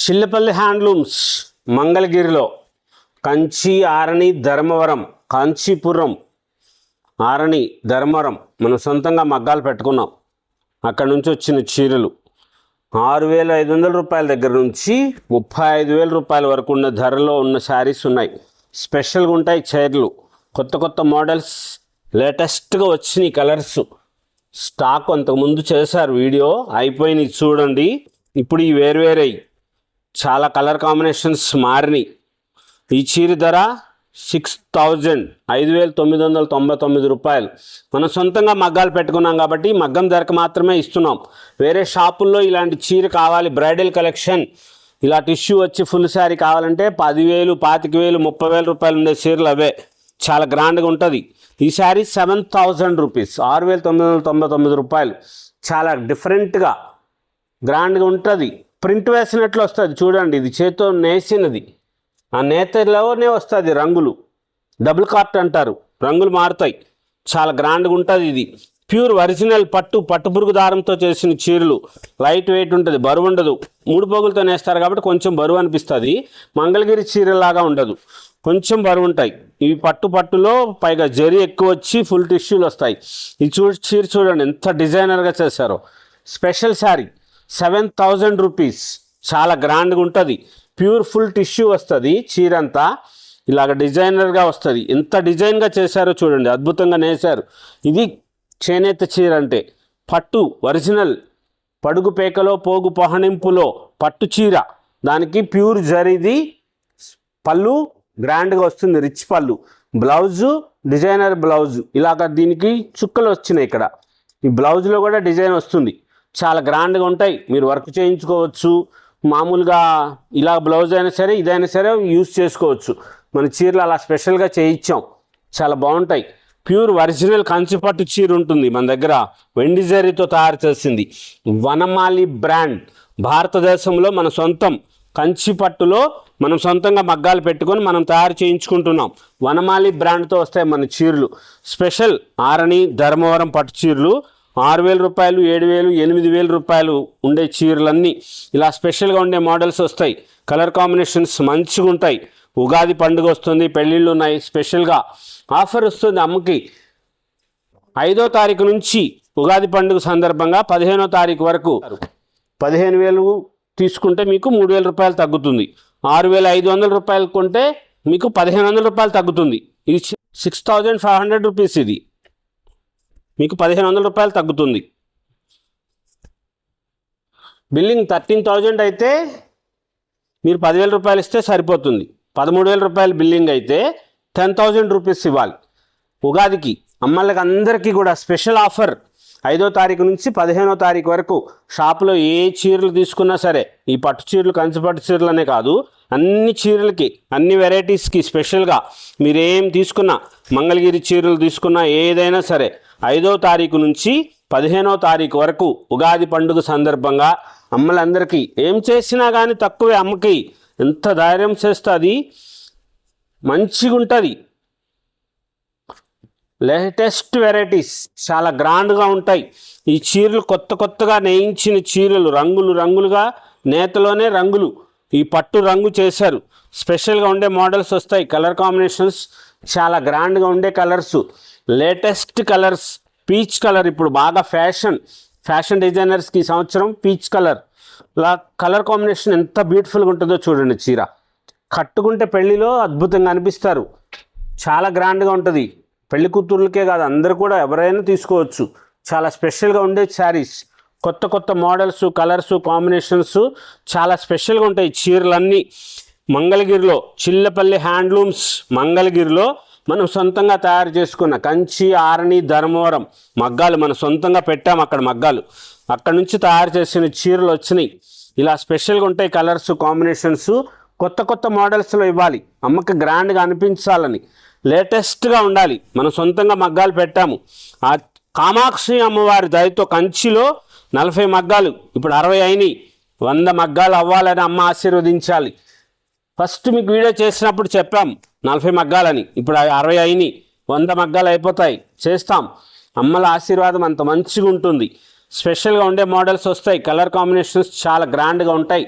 Chillapalli handlooms మంగళగిరిలో కంచి ఆరణి ధర్మవరం కాంచీపురం ఆరణి ధర్మవరం మనం సొంతంగా మగ్గాలు పెట్టుకున్నాం. అక్కడ నుంచి వచ్చిన చీరలు. ఆరు వేల ఐదు వందల రూపాయల దగ్గర నుంచి ముప్పై ఐదు వేల రూపాయల వరకు ఉన్న ధరలో ఉన్న శారీస్ ఉన్నాయి. స్పెషల్గా ఉంటాయి చీరలు. కొత్త కొత్త మోడల్స్ లేటెస్ట్గా వచ్చినాయి కలర్స్. స్టాక్ అంతకుముందు చేశారు వీడియో అయిపోయినాయి చూడండి. ఇప్పుడు ఈ వేరువేరై చాలా కలర్ కాంబినేషన్స్ మారినాయి. ఈ చీర ధర సిక్స్ థౌజండ్ ఐదు వేల తొమ్మిది వందల తొంభై తొమ్మిది రూపాయలు. మనం సొంతంగా మగ్గాలు పెట్టుకున్నాం కాబట్టి మగ్గం ధరకు మాత్రమే ఇస్తున్నాం. వేరే షాపుల్లో ఇలాంటి చీర కావాలి బ్రైడల్ కలెక్షన్ ఇలా టిష్యూ వచ్చి ఫుల్ శారీ కావాలంటే పదివేలు పాతిక వేలు ముప్పై వేల రూపాయలు ఉండే చీరలు అవే. చాలా గ్రాండ్గా ఉంటుంది. ఈ శారీ సెవెన్ థౌజండ్ రూపీస్ ఆరు వేల తొమ్మిది వందల తొంభై తొమ్మిది రూపాయలు. చాలా డిఫరెంట్గా గ్రాండ్గా ఉంటుంది. ప్రింట్ వేసినట్లు వస్తుంది. చూడండి ఇది చేత్తో నేసినది. ఆ నేతలోనే వస్తుంది రంగులు. డబుల్ కార్ట్ అంటారు. రంగులు మారుతాయి. చాలా గ్రాండ్గా ఉంటుంది ఇది. ప్యూర్ ఒరిజినల్ పట్టు పట్టు పురుగు దారంతో చేసిన చీరలు. లైట్ వెయిట్ ఉంటుంది బరువు ఉండదు. మూడు పోగులతో నేస్తారు కాబట్టి కొంచెం బరువు అనిపిస్తుంది. మంగళగిరి చీరలాగా ఉండదు. కొంచెం బరువు ఉంటాయి. ఇవి పట్టు పట్టులో పైగా జరి ఎక్కువ వచ్చి ఫుల్ టిష్యూలు వస్తాయి. ఇది చూ చీర చూడండి ఎంత డిజైనర్గా చేశారో. Special sari. Seven thousand rupees. చాలా గ్రాండ్గా ఉంటుంది. ప్యూర్ ఫుల్ టిష్యూ వస్తుంది చీర అంతా ఇలాగ డిజైనర్గా వస్తుంది. ఎంత డిజైన్గా చేశారో చూడండి. అద్భుతంగా నేశారు. ఇది చేనేత చీర అంటే పట్టు ఒరిజినల్. పడుగు పేకలో పోగు పహనింపులో పట్టు చీర. దానికి ప్యూర్ జరిది పళ్ళు. గ్రాండ్గా వస్తుంది రిచ్ పళ్ళు. Blouse designer blouse. ఇలాగ దీనికి చుక్కలు వచ్చినాయి ఇక్కడ. ఈ బ్లౌజ్లో కూడా డిజైన్ వస్తుంది. చాలా గ్రాండ్గా ఉంటాయి. మీరు వర్క్ చేయించుకోవచ్చు. మామూలుగా ఇలా బ్లౌజ్ అయినా సరే ఇదైనా సరే యూస్ చేసుకోవచ్చు. మన చీరలు అలా స్పెషల్గా చేయించాం. చాలా బాగుంటాయి. ప్యూర్ ఒరిజినల్ కంచిపట్టు చీర ఉంటుంది మన దగ్గర. వెండి జరీతో తయారు చేసింది. వనమాలి బ్రాండ్. భారతదేశంలో మన సొంతం కంచిపట్టులో మనం సొంతంగా మగ్గాలు పెట్టుకొని మనం తయారు చేయించుకుంటున్నాం. వనమాలి బ్రాండ్తో వస్తాయి మన చీరలు. స్పెషల్ ఆరణి ధర్మవరం పట్టు చీరలు ఆరు వేల రూపాయలు ఏడు వేలు ఎనిమిది వేల రూపాయలు ఉండే చీరలన్నీ ఇలా స్పెషల్గా ఉండే మోడల్స్ వస్తాయి. కలర్ కాంబినేషన్స్ మంచిగా ఉంటాయి. ఉగాది పండుగ వస్తుంది పెళ్ళిళ్ళు ఉన్నాయి స్పెషల్గా ఆఫర్ వస్తుంది అమ్మకి. ఐదో తారీఖు నుంచి ఉగాది పండుగ సందర్భంగా పదిహేనో తారీఖు వరకు పదిహేను వేలు తీసుకుంటే మీకు మూడు వేల రూపాయలు తగ్గుతుంది. ఆరు వేల ఐదు వందల రూపాయలు కొంటే మీకు పదిహేను వందల రూపాయలు తగ్గుతుంది. ఇది six thousand five hundred rupees ఇది. మీకు పదిహేను వందల రూపాయలు తగ్గుతుంది. బిల్లింగ్ థర్టీన్ థౌజండ్ అయితే మీరు పదివేల రూపాయలు ఇస్తే సరిపోతుంది. పదమూడు వేల రూపాయలు బిల్లింగ్ అయితే టెన్ థౌజండ్ రూపీస్ ఇవ్వాలి. ఉగాదికి అమ్మలకి అందరికీ కూడా స్పెషల్ ఆఫర్. ఐదో తారీఖు నుంచి పదిహేనో తారీఖు వరకు షాప్లో ఏ చీరలు తీసుకున్నా సరే ఈ పట్టు చీరలు కంచి పట్టు చీరలనే కాదు అన్ని చీరలకి అన్ని వెరైటీస్కి స్పెషల్గా మీరు ఏం తీసుకున్నా మంగళగిరి చీరలు తీసుకున్నా ఏదైనా సరే ఐదో తారీఖు నుంచి పదిహేనో తారీఖు వరకు ఉగాది పండుగ సందర్భంగా అమ్మలందరికీ ఏం చేసినా కానీ తక్కువే అమ్మకి. ఎంత ధైర్యం చేస్తుంది? మంచిగా ఉంటుంది. లేటెస్ట్ వెరైటీస్ చాలా గ్రాండ్గా ఉంటాయి. ఈ చీరలు కొత్త కొత్తగా నేయించిన చీరలు రంగులు రంగులుగా నేతలోనే రంగులు ఈ పట్టు రంగు చేశారు. స్పెషల్గా ఉండే మోడల్స్ వస్తాయి. కలర్ కాంబినేషన్స్ చాలా గ్రాండ్గా ఉండే colours. Latest colours. Peach colour ఇప్పుడు బాగా ఫ్యాషన్. ఫ్యాషన్ డిజైనర్స్కి ఈ సంవత్సరం పీచ్ కలర్. లా కలర్ కాంబినేషన్ ఎంత బ్యూటిఫుల్గా ఉంటుందో చూడండి చీర. కట్టుకుంటే పెళ్ళిలో అద్భుతంగా అనిపిస్తారు. చాలా గ్రాండ్గా ఉంటుంది. పెళ్ళి కూతుర్లకే కాదు అందరు కూడా ఎవరైనా తీసుకోవచ్చు. చాలా స్పెషల్గా ఉండే శారీస్. కొత్త కొత్త మోడల్స్ కలర్స్ కాంబినేషన్స్ చాలా స్పెషల్గా ఉంటాయి. చీరలన్నీ మంగళగిరిలో చిల్లపల్లి హ్యాండ్లూమ్స్ మంగళగిరిలో మనం సొంతంగా తయారు చేసుకున్న కంచి ఆరణి ధర్మవరం మగ్గాలు మనం సొంతంగా పెట్టాం అక్కడ మగ్గాలు. అక్కడ నుంచి తయారు చేసిన చీరలు వచ్చినాయి. ఇలా స్పెషల్గా ఉంటాయి కలర్స్ కాంబినేషన్స్. కొత్త కొత్త మోడల్స్లో ఇవ్వాలి. అమ్మకి గ్రాండ్గా అనిపించాలని లేటెస్ట్గా ఉండాలి. మనం సొంతంగా మగ్గాలు పెట్టాము. ఆ కామాక్షి అమ్మవారి దయతో కంచిలో నలభై మగ్గాలు ఇప్పుడు అరవై అయినాయి. వంద మగ్గాలు అవ్వాలని అమ్మ ఆశీర్వదించాలి. ఫస్ట్ మీకు వీడియో చేసినప్పుడు చెప్పాం నలభై మగ్గాలని ఇప్పుడు అరవై అయినాయి వంద మగ్గాలు అయిపోతాయి చేస్తాం. అమ్మల ఆశీర్వాదం అంత మంచిగా ఉంటుంది. స్పెషల్గా ఉండే మోడల్స్ వస్తాయి కలర్ కాంబినేషన్స్ చాలా గ్రాండ్గా ఉంటాయి.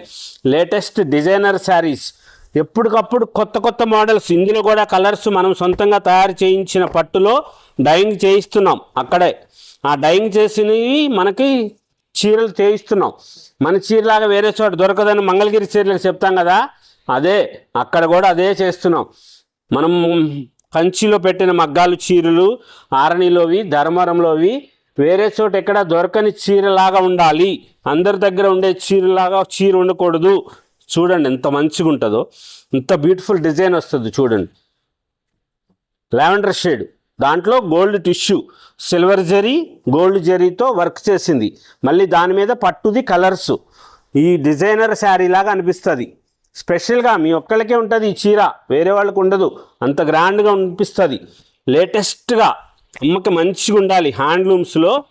లేటెస్ట్ డిజైనర్ శారీస్ ఎప్పటికప్పుడు కొత్త కొత్త మోడల్స్ ఇందులో కూడా కలర్స్ మనం సొంతంగా తయారు చేయించిన పట్టులో డైయింగ్ చేయిస్తున్నాం. అక్కడే. ఆ డైయింగ్ చేసినవి మనకి చీరలు చేయిస్తున్నాం. మన చీరలాగా వేరే చోట దొరకదని మంగళగిరి చీరలకు చెప్తాం కదా? అదే. అక్కడ కూడా అదే చేస్తున్నాం. మనం కంచిలో పెట్టిన మగ్గాలు చీరలు ఆరణిలోవి ధర్మవరంలోవి వేరే చోట ఎక్కడ దొరకని చీరలాగా ఉండాలి. అందరి దగ్గర ఉండే చీరలాగా చీర ఉండకూడదు. చూడండి ఎంత మంచిగా ఉంటుందో ఇంత బ్యూటిఫుల్ డిజైన్ వస్తుంది చూడండి. లావెండర్ షేడ్ దాంట్లో gold tissue silver zari gold జరీతో వర్క్ చేసింది. మళ్ళీ దాని మీద పట్టుది కలర్స్ ఈ డిజైనర్ శారీ లాగా అనిపిస్తుంది. స్పెషల్గా మీ ఒక్కళ్ళకే ఉంటుంది ఈ చీర వేరే వాళ్ళకు ఉండదు. అంత గ్రాండ్గా అనిపిస్తుంది. లేటెస్ట్గా అమ్మకి మంచిగా ఉండాలి. హ్యాండ్లూమ్స్లో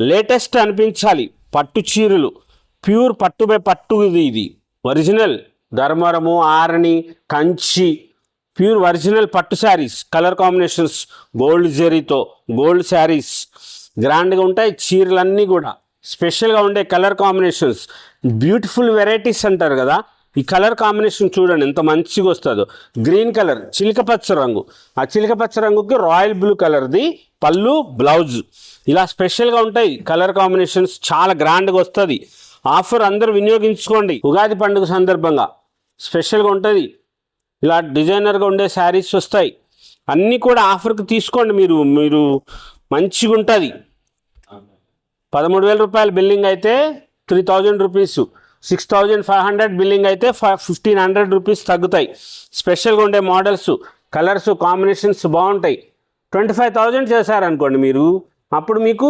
లేటెస్ట్ అనిపించాలి. పట్టు చీరలు. ప్యూర్ పట్టు పట్టు ఇది ఇది. Original Dharmavaram Arani Kanchi pure original పట్టు శారీస్ కలర్ కాంబినేషన్స్ గోల్డ్ జరీతో గోల్డ్ శారీస్. గ్రాండ్గా ఉంటాయి చీరలన్నీ కూడా. స్పెషల్గా ఉండే కలర్ కాంబినేషన్స్. బ్యూటిఫుల్ వెరైటీస్ అంటారు కదా ఈ కలర్ కాంబినేషన్ చూడండి ఎంత మంచిగా వస్తుందో. గ్రీన్ కలర్ చిలక పచ్చ రంగు. ఆ చిలక పచ్చ రంగుకి రాయల్ బ్లూ కలర్ది పళ్ళు బ్లౌజ్. ఇలా స్పెషల్గా ఉంటాయి కలర్ కాంబినేషన్స్. చాలా గ్రాండ్గా వస్తుంది. ఆఫర్ అందరూ వినియోగించుకోండి. ఉగాది పండుగ సందర్భంగా. స్పెషల్గా ఉంటుంది. ఇలా డిజైనర్గా ఉండే శారీస్ వస్తాయి. అన్నీ కూడా ఆఫర్కి తీసుకోండి మీరు. మీరు మంచిగా ఉంటుంది. పదమూడు వేల రూపాయల బిల్లింగ్ అయితే three thousand rupees. Six thousand five hundred billing అయితే ఫైవ్ ఫిఫ్టీన్ హండ్రెడ్ రూపీస్ తగ్గుతాయి. స్పెషల్గా ఉండే మోడల్స్ కలర్స్ కాంబినేషన్స్ బాగుంటాయి. ట్వంటీ ఫైవ్ థౌజండ్ చేశారనుకోండి మీరు అప్పుడు మీకు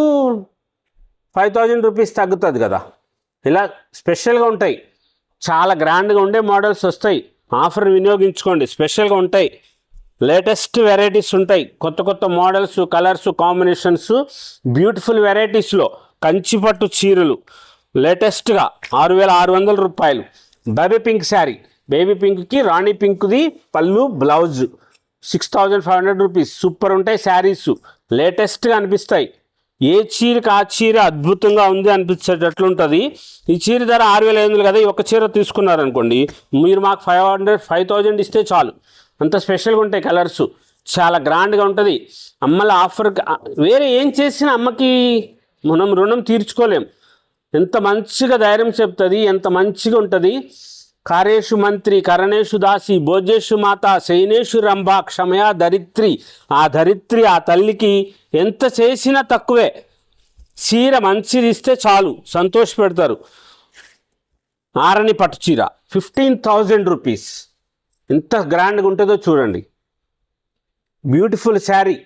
ఫైవ్ థౌజండ్ రూపీస్ తగ్గుతుంది కదా. ఇలా స్పెషల్గా ఉంటాయి. చాలా గ్రాండ్గా ఉండే మోడల్స్ వస్తాయి. ఆఫర్ వినియోగించుకోండి. స్పెషల్గా ఉంటాయి. లేటెస్ట్ వెరైటీస్ ఉంటాయి. కొత్త కొత్త మోడల్స్ కలర్స్ కాంబినేషన్స్ బ్యూటిఫుల్ వెరైటీస్లో కంచిపట్టు చీరలు లేటెస్ట్గా ఆరు వేల ఆరు వందల రూపాయలు. Baby pink sari. బేబీ పింక్కి రాణి పింక్ది పళ్ళు blouse six thousand five hundred rupees. Super ఉంటాయి శారీస్. లేటెస్ట్గా అనిపిస్తాయి. ఏ చీరకి ఆ చీర అద్భుతంగా ఉంది అనిపించేటట్లు ఉంటుంది. ఈ చీర ధర ఆరు వేల ఐదు వందలు కదా ఈ ఒక చీర తీసుకున్నారనుకోండి మీరు మాకు ఫైవ్ హండ్రెడ్ ఫైవ్ థౌజండ్ ఇస్తే చాలు. అంత స్పెషల్గా ఉంటాయి కలర్స్. చాలా గ్రాండ్గా ఉంటుంది. అమ్మల ఆఫర్ వేరే ఏం చేసినా అమ్మకి మనం రుణం తీర్చుకోలేం. ఎంత మంచిగా ధైర్యం చెప్తుంది ఎంత మంచిగా ఉంటుంది. కారేషు మంత్రి కరణేషు దాసి భోజేషు మాత శైనేషు రంభ క్షమయా ధరిత్రి ఆ ధరిత్రి ఆ తల్లికి ఎంత చేసినా తక్కువే. చీర మంచిది ఇస్తే చాలు. సంతోష పెడతారు. ఆరని పట్టు చీర ఫిఫ్టీన్ థౌజండ్ రూపీస్. ఎంత గ్రాండ్గా ఉంటుందో చూడండి. బ్యూటిఫుల్ శారీ.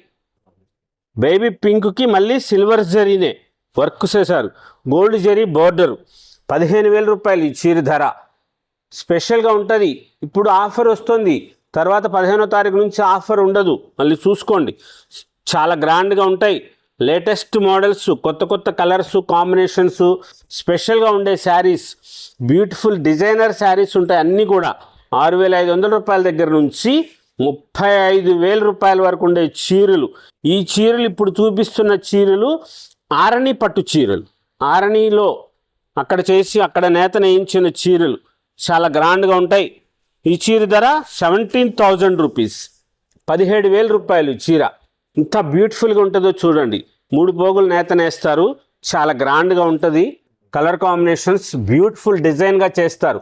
బేబీ పింక్కి మళ్ళీ సిల్వర్ జరీనే వర్క్ చేశారు. Gold zari border. పదిహేను వేల రూపాయలు ఈ చీర ధర. స్పెషల్గా ఉంటుంది. ఇప్పుడు ఆఫర్ వస్తుంది. తర్వాత పదిహేనో తారీఖు నుంచి ఆఫర్ ఉండదు. మళ్ళీ చూసుకోండి. చాలా గ్రాండ్గా ఉంటాయి. లేటెస్ట్ మోడల్స్ కొత్త కొత్త కలర్స్ కాంబినేషన్స్ స్పెషల్గా ఉండే శారీస్ బ్యూటిఫుల్ డిజైనర్ శారీస్ ఉంటాయి అన్నీ కూడా. ఆరు వేల ఐదు వందల రూపాయల దగ్గర నుంచి ముప్పై ఐదు వేల రూపాయల వరకు ఉండే చీరలు. ఈ చీరలు ఇప్పుడు చూపిస్తున్న చీరలు ఆరణి పట్టు చీరలు. ఆరణిలో అక్కడ చేసి అక్కడ నేత నేయించిన చీరలు. చాలా గ్రాండ్గా ఉంటాయి. ఈ చీర ధర సెవెంటీన్ థౌజండ్ రూపీస్. పదిహేడు వేల రూపాయలు చీర. ఇంత బ్యూటిఫుల్గా ఉంటుందో చూడండి. మూడు పోగులు నేత నేస్తారు. చాలా గ్రాండ్గా ఉంటుంది. కలర్ కాంబినేషన్స్ బ్యూటిఫుల్ డిజైన్గా చేస్తారు.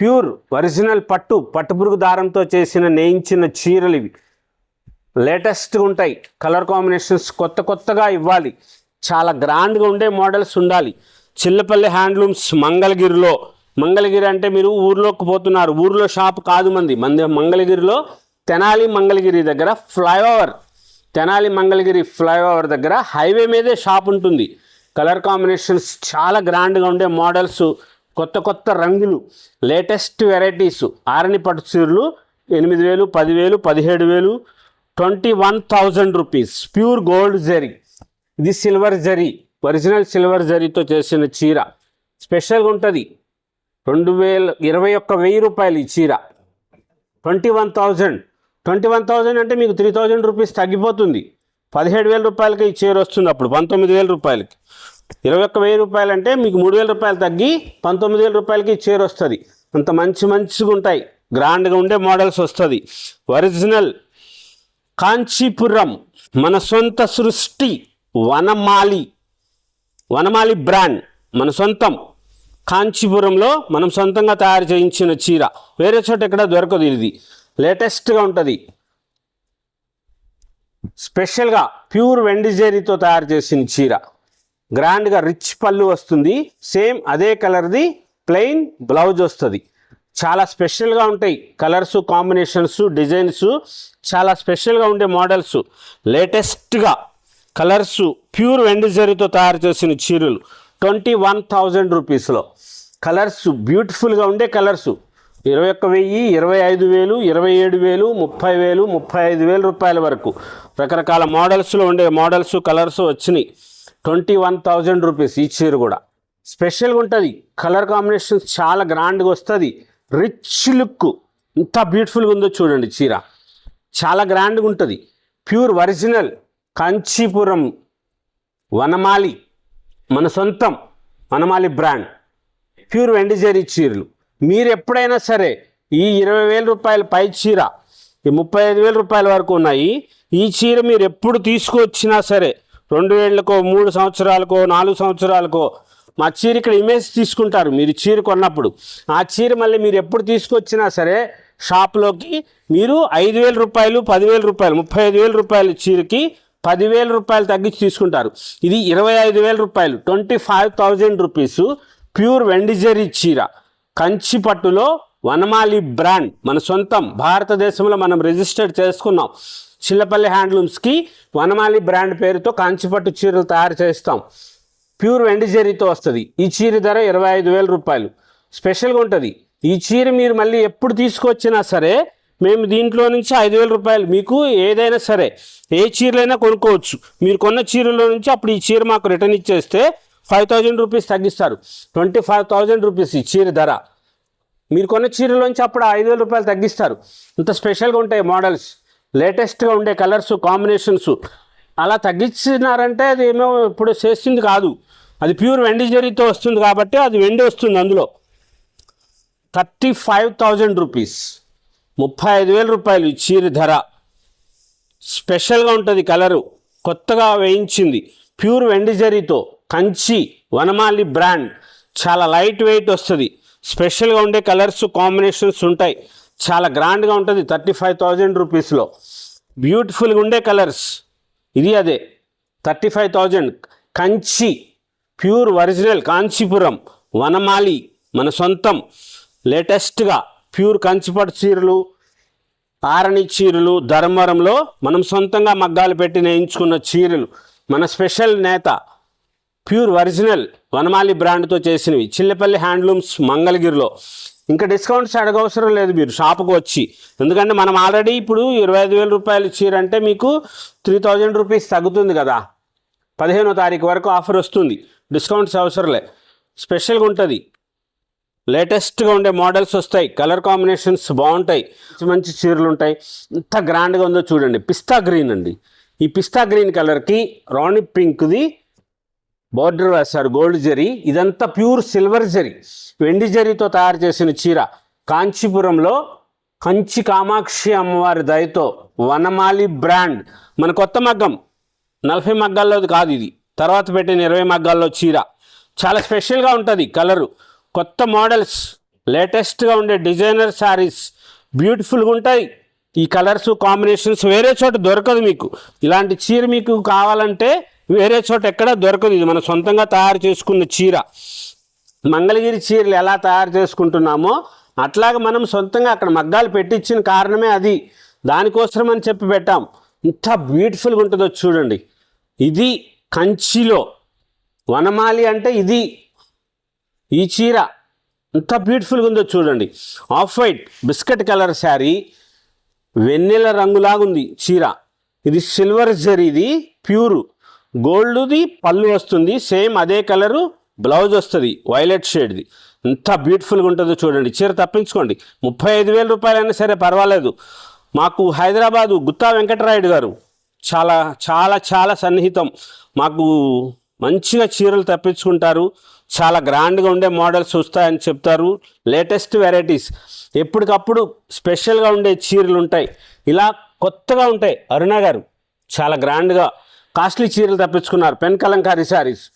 ప్యూర్ ఒరిజినల్ పట్టు పట్టుపురుగు దారంతో చేసిన నేయించిన చీరలు ఇవి. లేటెస్ట్గా ఉంటాయి. కలర్ కాంబినేషన్స్ కొత్త కొత్తగా ఇవ్వాలి. చాలా గ్రాండ్గా ఉండే మోడల్స్ ఉండాలి. చిల్లపల్లి హ్యాండ్లూమ్స్ మంగళగిరిలో మంగళగిరి అంటే మీరు ఊర్లోకి పోతున్నారు. ఊర్లో షాప్ కాదు మంది. మంది మంగళగిరిలో తెనాలి మంగళగిరి దగ్గర ఫ్లైఓవర్. తెనాలి మంగళగిరి ఫ్లైఓవర్ దగ్గర హైవే మీదే షాప్ ఉంటుంది. కలర్ కాంబినేషన్స్ చాలా గ్రాండ్గా ఉండే మోడల్స్ కొత్త కొత్త రంగులు లేటెస్ట్ వెరైటీస్. ఆరణి పట్టు చీరలు ఎనిమిది వేలు పదివేలు పదిహేడు వేలు twenty one thousand rupees. Pure gold zari. ఇది సిల్వర్ జరీ. ఒరిజినల్ సిల్వర్ జరీతో చేసిన చీర. స్పెషల్గా ఉంటుంది. రెండు వేల ఇరవై ఒక్క వెయ్యి రూపాయలు ఈ చీర. Twenty one thousand. Twenty one thousand అంటే మీకు త్రీ థౌజండ్ రూపీస్ తగ్గిపోతుంది. పదిహేడు వేల రూపాయలకి ఈ చీర వస్తుంది అప్పుడు పంతొమ్మిది వేల రూపాయలకి. ఇరవై ఒక్క వెయ్యి రూపాయలు అంటే మీకు మూడు వేల రూపాయలు తగ్గి పంతొమ్మిది వేల రూపాయలకి ఈ చీర వస్తుంది. అంత మంచి మంచిగా ఉంటాయి. గ్రాండ్గా ఉండే మోడల్స్ వస్తుంది. ఒరిజినల్ కాంచీపురం మన సొంత సృష్టి వనమాలి వనమాలి బ్రాండ్ మన సొంతం. కాంచీపురంలో మనం సొంతంగా తయారు చేయించిన చీర. వేరే చోట ఎక్కడ దొరకదు ఇది. లేటెస్ట్గా ఉంటుంది. స్పెషల్గా ప్యూర్ వెండిజేరీతో తయారు చేసిన చీర. గ్రాండ్గా రిచ్ పళ్ళు వస్తుంది. సేమ్ అదే కలర్ది ప్లెయిన్ బ్లౌజ్ వస్తుంది. చాలా స్పెషల్గా ఉంటాయి. కలర్స్ కాంబినేషన్స్ డిజైన్స్ చాలా స్పెషల్గా ఉండే మోడల్స్. లేటెస్ట్గా కలర్స్ ప్యూర్ వెండిజరీతో తయారు చేసిన చీరలు ట్వంటీ వన్ థౌజండ్ రూపీస్లో. కలర్స్ బ్యూటిఫుల్గా ఉండే కలర్స్. ఇరవై ఒక్క వెయ్యి ఇరవై ఐదు వేలు ఇరవై ఏడు వేలు ముప్పై వేలు ముప్పై ఐదు వేల రూపాయల వరకు. రకరకాల మోడల్స్లో ఉండే మోడల్స్ కలర్స్ వచ్చినాయి. ట్వంటీ వన్ థౌజండ్ రూపీస్ ఈ చీర కూడా. స్పెషల్గా ఉంటుంది. కలర్ కాంబినేషన్స్ చాలా గ్రాండ్గా వస్తుంది. Rich look. ఇంత బ్యూటిఫుల్గా ఉందో చూడండి చీర. చాలా గ్రాండ్గా ఉంటుంది. Pure original. కాంచీపురం. వనమాలి. మన సొంతం. వనమాలి బ్రాండ్. ప్యూర్ వెండిజరీ చీరలు. మీరు ఎప్పుడైనా సరే ఈ ఇరవై వేల రూపాయల పై చీర ఈ ముప్పై ఐదు వేల రూపాయల వరకు ఉన్నాయి. ఈ చీర మీరు ఎప్పుడు తీసుకొచ్చినా సరే రెండు వేలకో మూడు సంవత్సరాలకో నాలుగు సంవత్సరాలకో మా చీర ఇక్కడ ఇమేజ్ తీసుకుంటారు మీరు చీర కొన్నప్పుడు. ఆ చీర మళ్ళీ మీరు ఎప్పుడు తీసుకొచ్చినా సరే షాప్లోకి మీరు ఐదు వేల రూపాయలు పదివేల రూపాయలు ముప్పై ఐదు వేల రూపాయల చీరకి పదివేల రూపాయలు తగ్గించి తీసుకుంటారు. ఇది ఇరవై ఐదు వేల రూపాయలు twenty five thousand rupees. Pure వెండిజరీ చీర. కంచి పట్టులో వనమాలి బ్రాండ్. మన సొంతం భారతదేశంలో మనం రిజిస్టర్ చేసుకున్నాం. చిల్లపల్లి హ్యాండ్లూమ్స్కి వనమాలి బ్రాండ్ పేరుతో కాంచిపట్టు చీరలు తయారు చేస్తాం. ప్యూర్ వెండిజరీతో వస్తుంది. ఈ చీర ధర ఇరవై ఐదు వేల రూపాయలు. స్పెషల్గా ఉంటుంది. ఈ చీర మీరు మళ్ళీ ఎప్పుడు తీసుకొచ్చినా సరే మేము దీంట్లో నుంచి ఐదు వేల రూపాయలు మీకు ఏదైనా సరే ఏ చీరలైనా కొనుక్కోవచ్చు. మీరు కొన్న చీరలో నుంచి అప్పుడు ఈ చీర మాకు రిటర్న్ ఇచ్చేస్తే ఫైవ్ థౌజండ్ రూపీస్ తగ్గిస్తారు. ట్వంటీ ఫైవ్ థౌజండ్ రూపీస్ ఈ చీర ధర. మీరు కొన్న చీరలోంచి అప్పుడు ఐదు వేల రూపాయలు తగ్గిస్తారు. ఇంత స్పెషల్గా ఉంటాయి మోడల్స్. లేటెస్ట్గా ఉండే కలర్స్ కాంబినేషన్స్. అలా తగ్గించినారంటే అది ఏమో ఇప్పుడు చేస్తుంది కాదు. అది ప్యూర్ వెండి జరీతో వస్తుంది కాబట్టి అది వెండి వస్తుంది అందులో. Thirty five thousand rupees. ముప్పై ఐదు వేల రూపాయలు ఈ చీర ధర. స్పెషల్గా ఉంటుంది కలరు. కొత్తగా వేయించింది. ప్యూర్ వెండి జరీతో కంచి వనమాలి బ్రాండ్. చాలా లైట్ వెయిట్ వస్తుంది. స్పెషల్గా ఉండే కలర్స్ కాంబినేషన్స్ ఉంటాయి. చాలా గ్రాండ్గా ఉంటుంది థర్టీ ఫైవ్ థౌజండ్ రూపీస్లో. బ్యూటిఫుల్గా ఉండే కలర్స్. ఇది అదే thirty five thousand. Kanchi pure original Kanchipuram Vanamali మన సొంతం. లేటెస్ట్గా ప్యూర్ కంచిపట్టు చీరలు ఆరణి చీరలు ధర్మవరంలో మనం సొంతంగా మగ్గాలు పెట్టి నేయించుకున్న చీరలు. మన స్పెషల్ నేత ప్యూర్ ఒరిజినల్ వనమాలి బ్రాండ్తో చేసినవి. చిల్లపల్లి హ్యాండ్లూమ్స్ మంగళగిరిలో. ఇంకా డిస్కౌంట్స్ అడగవసరం లేదు మీరు షాప్కి వచ్చి. ఎందుకంటే మనం ఆల్రెడీ ఇప్పుడు ఇరవై ఐదు వేల రూపాయలు చీర అంటే మీకు త్రీ థౌజండ్ రూపీస్ తగ్గుతుంది కదా. పదిహేనో తారీఖు వరకు ఆఫర్ వస్తుంది. డిస్కౌంట్స్ అవసరంలే స్పెషల్గా ఉంటుంది. లేటెస్ట్గా ఉండే మోడల్స్ వస్తాయి. కలర్ కాంబినేషన్స్ బాగుంటాయి. మంచి మంచి చీరలు ఉంటాయి. ఎంత గ్రాండ్గా ఉందో చూడండి. పిస్తా గ్రీన్ అండి. ఈ పిస్తా గ్రీన్ కలర్కి రాణి పింక్ది బార్డర్ వేస్తారు గోల్డ్ జరీ. ఇదంతా ప్యూర్ సిల్వర్ జరీ. వెండి జరీతో తయారు చేసిన చీర. కాంచీపురంలో కంచి కామాక్షి అమ్మవారి దయతో వనమాలి బ్రాండ్. మన కొత్త మగ్గం. నలభై మగ్గాల్లోది కాదు ఇది. తర్వాత పెట్టిన ఇరవై మగ్గాల్లో చీర. చాలా స్పెషల్గా ఉంటుంది కలరు. కొత్త మోడల్స్. లేటెస్ట్గా ఉండే డిజైనర్ శారీస్. బ్యూటిఫుల్గా ఉంటాయి. ఈ కలర్స్ కాంబినేషన్స్ వేరే చోట దొరకదు మీకు. ఇలాంటి చీర మీకు కావాలంటే వేరే చోట ఎక్కడ దొరకదు. ఇది మన సొంతంగా తయారు చేసుకున్న చీర. మంగళగిరి చీరలు ఎలా తయారు చేసుకుంటున్నామో అట్లాగే మనం సొంతంగా అక్కడ మగ్గాలు పెట్టించిన కారణమే అది. దానికోసం అని చెప్పి పెట్టాం. ఇంత బ్యూటిఫుల్గా ఉంటుందో చూడండి. ఇది కంచిలో. వనమాలి అంటే ఇది. ఈ చీర ఎంత బ్యూటిఫుల్గా ఉందో చూడండి. Off white biscuit colour sari. వెన్నెల రంగులాగుంది చీర. ఇది సిల్వర్ జరీది ప్యూర్. గోల్డ్ది పళ్ళు వస్తుంది సేమ్ అదే కలరు బ్లౌజ్ వస్తుంది వైలెట్ షేడ్ది. ఎంత బ్యూటిఫుల్గా ఉంటుందో చూడండి. చీర తప్పించుకోండి. ముప్పై ఐదు వేల రూపాయలైనా సరే పర్వాలేదు. మాకు హైదరాబాదు గుత్తా వెంకటరాయుడు గారు చాలా చాలా చాలా సన్నిహితం. మాకు మంచిగా చీరలు తప్పించుకుంటారు. చాలా గ్రాండ్గా ఉండే మోడల్స్ వస్తాయని చెప్తారు. Latest varieties. ఎప్పటికప్పుడు స్పెషల్గా ఉండే చీరలు ఉంటాయి ఇలా కొత్తగా ఉంటాయి. అరుణ గారు చాలా గ్రాండ్గా కాస్ట్లీ చీరలు తప్పించుకున్నారు. పెన్ కలంకారీ శారీస్.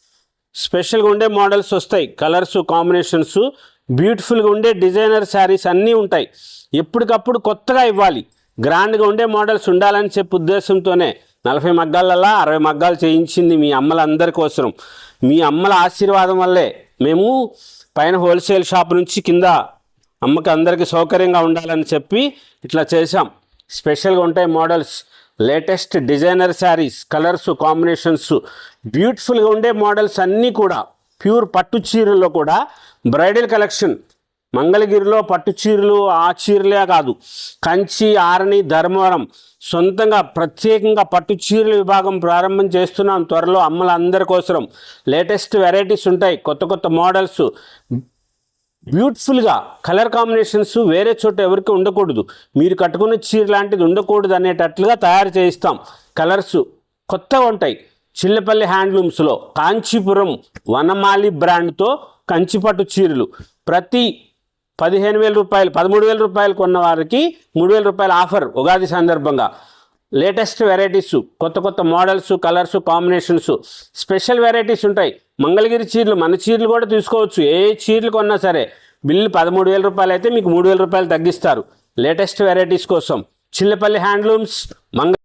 స్పెషల్గా ఉండే మోడల్స్ వస్తాయి. కలర్స్ కాంబినేషన్స్ బ్యూటిఫుల్గా ఉండే డిజైనర్ శారీస్ అన్నీ ఉంటాయి. ఎప్పటికప్పుడు కొత్తగా ఇవ్వాలి. గ్రాండ్గా ఉండే మోడల్స్ ఉండాలని చెప్పి ఉద్దేశంతోనే నలభై మగ్గాలల్లా అరవై మగ్గాలు చేయించింది మీ అమ్మలందరి కోసం. మీ అమ్మల ఆశీర్వాదం వల్లే మేము పైన హోల్సేల్ షాప్ నుంచి కింద అమ్మకి అందరికీ సౌకర్యంగా ఉండాలని చెప్పి ఇట్లా చేశాం. స్పెషల్గా ఉంటాయి models. Latest designer saris colours combinations బ్యూటిఫుల్గా ఉండే మోడల్స్ అన్నీ కూడా ప్యూర్ పట్టు చీరల్లో కూడా బ్రైడల్ కలెక్షన్. మంగళగిరిలో పట్టు చీరలు ఆ చీరలే కాదు కంచి ఆరణి ధర్మవరం సొంతంగా ప్రత్యేకంగా పట్టు చీరల విభాగం ప్రారంభం చేస్తున్నాం. త్వరలో అమ్మలందరి కోసం లేటెస్ట్ వెరైటీస్ ఉంటాయి. కొత్త కొత్త మోడల్స్ బ్యూటిఫుల్గా కలర్ కాంబినేషన్స్ వేరే చోట ఎవరికి ఉండకూడదు. మీరు కట్టుకున్న చీర లాంటిది ఉండకూడదు అనేటట్లుగా తయారు చేయిస్తాం. కలర్స్ కొత్తగా ఉంటాయి. చిల్లపల్లి హ్యాండ్లూమ్స్లో కాంచీపురం వనమాలి బ్రాండ్తో కంచిపట్టు చీరలు. ప్రతి పదిహేను వేల రూపాయలు పదమూడు వేల రూపాయలు కొన్న వారికి మూడు వేల రూపాయల ఆఫర్. ఉగాది సందర్భంగా లేటెస్ట్ వెరైటీస్ కొత్త కొత్త models colours combinations special varieties ఉంటాయి. మంగళగిరి చీరలు మన చీరలు కూడా తీసుకోవచ్చు. ఏ చీరలు కొన్నా సరే బిల్లు పదమూడు వేల రూపాయలు అయితే మీకు మూడు వేల రూపాయలు తగ్గిస్తారు. లేటెస్ట్ వెరైటీస్ కోసం. చిల్లపల్లి హ్యాండ్లూమ్స్ మంగ